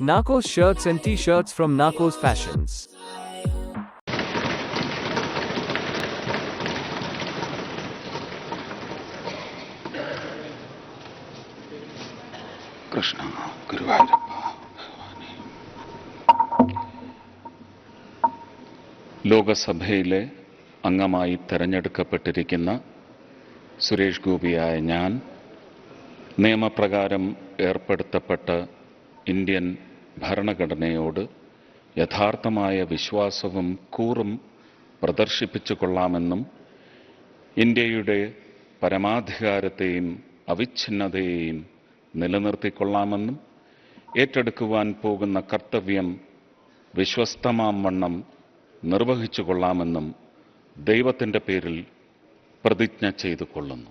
Narcos shirts and t-shirts from Narcos Fashions. Krishna ഗുരുവായൂരപ്പ. ലോകസഭയിലെ അംഗമായി തെരഞ്ഞെടുക്കപ്പെട്ടിരിക്കുന്ന സുരേഷ് ഗോപിയായ ഞാൻ നിയമപ്രകാരം ഏർപ്പെടുത്തപ്പെട്ട ഇന്ത്യൻ ഭരണഘടനയോട് യഥാർത്ഥമായ വിശ്വാസവും കൂറും പ്രദർശിപ്പിച്ചു കൊള്ളാമെന്നും ഇന്ത്യയുടെ പരമാധികാരത്തെയും അവിഛിന്നതയെയും നിലനിർത്തിക്കൊള്ളാമെന്നും ഏറ്റെടുക്കുവാൻ പോകുന്ന കർത്തവ്യം വിശ്വസ്തമാം വണ്ണം നിർവഹിച്ചു കൊള്ളാമെന്നും ദൈവത്തിന്റെ പേരിൽ പ്രതിജ്ഞ ചെയ്തു കൊള്ളുന്നു